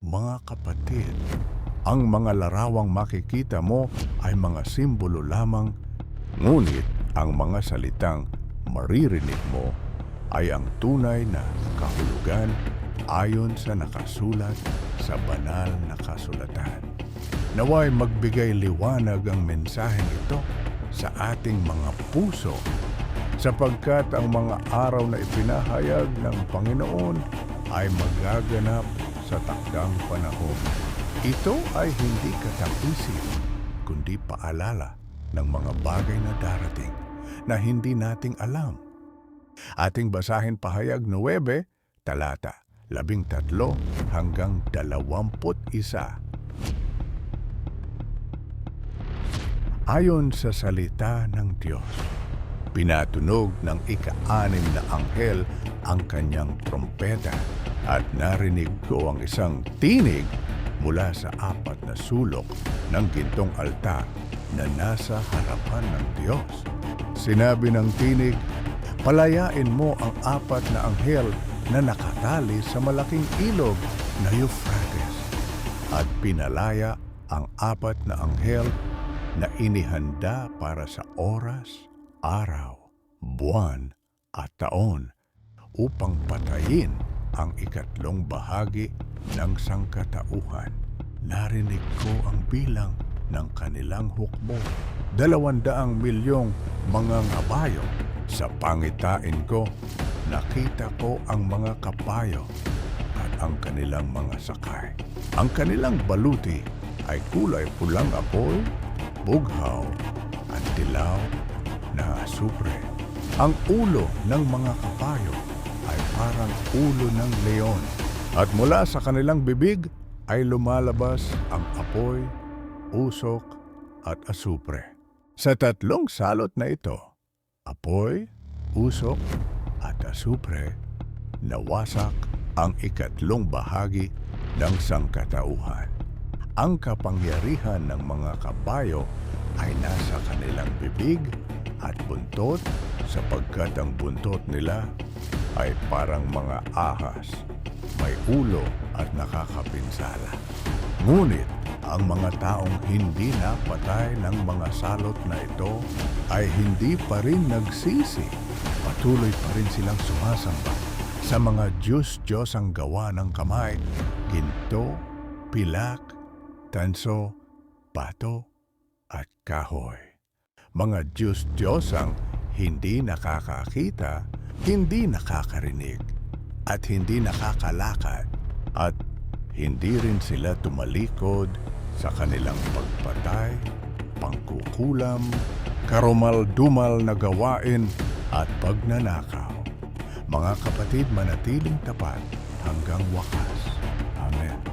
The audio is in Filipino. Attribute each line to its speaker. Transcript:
Speaker 1: Mga kapatid, ang mga larawang makikita mo ay mga simbolo lamang, ngunit ang mga salitang maririnig mo ay ang tunay na kahulugan ayon sa nakasulat sa banal na kasulatan. Naway magbigay liwanag ang mensaheng ito sa ating mga puso sapagkat ang mga araw na ipinahayag ng Panginoon ay magaganap sa takdang panahon. Ito ay hindi katang-isip, kundi paalala ng mga bagay na darating na hindi nating alam. Ating basahin pahayag 9, talata 13 hanggang 21. Ayon sa salita ng Diyos, pinatunog ng ika-anim na anghel ang kanyang trompeta at narinig ko ang isang tinig mula sa apat na sulok ng gintong altar na nasa harapan ng Diyos. Sinabi ng tinig, palayain mo ang apat na anghel na nakatali sa malaking ilog na Euphrates at pinalaya ang apat na anghel na inihanda para sa oras, araw, buwan at taon upang patayin ang ikatlong bahagi ng sangkatauhan. Narinig ko ang bilang ng kanilang hukbo. Dalawandaang milyong mga ngabayo. Sa pangitain ko, nakita ko ang mga kabayo at ang kanilang mga sakay. Ang kanilang baluti ay kulay pulang apoy, bughaw at dilaw na asupre. Ang ulo ng mga kabayo ay parang ulo ng leon at mula sa kanilang bibig ay lumalabas ang apoy, usok at asupre. Sa tatlong salot na ito, apoy, usok at asupre, nawasak ang ikatlong bahagi ng sangkatauhan. Ang kapangyarihan ng mga kabayo ay nasa kanilang bibig at buntot sapagkat ang buntot nila ay parang mga ahas, may ulo at nakakapinsala. Ngunit ang mga taong hindi napatay ng mga salot na ito ay hindi pa rin nagsisi. Patuloy pa rin silang sumasamba sa mga Diyos-Diyos ang gawa ng kamay, ginto, pilak, tanso, pato, at kahoy. Mga Diyos-Diyos ang hindi nakakakita, hindi nakakarinig, at hindi nakakalakad, at hindi rin sila tumalikod sa kanilang pagpatay, pangkukulam, karumal-dumal na gawain at pagnanakaw. Mga kapatid, manatiling tapat hanggang wakas. Amen.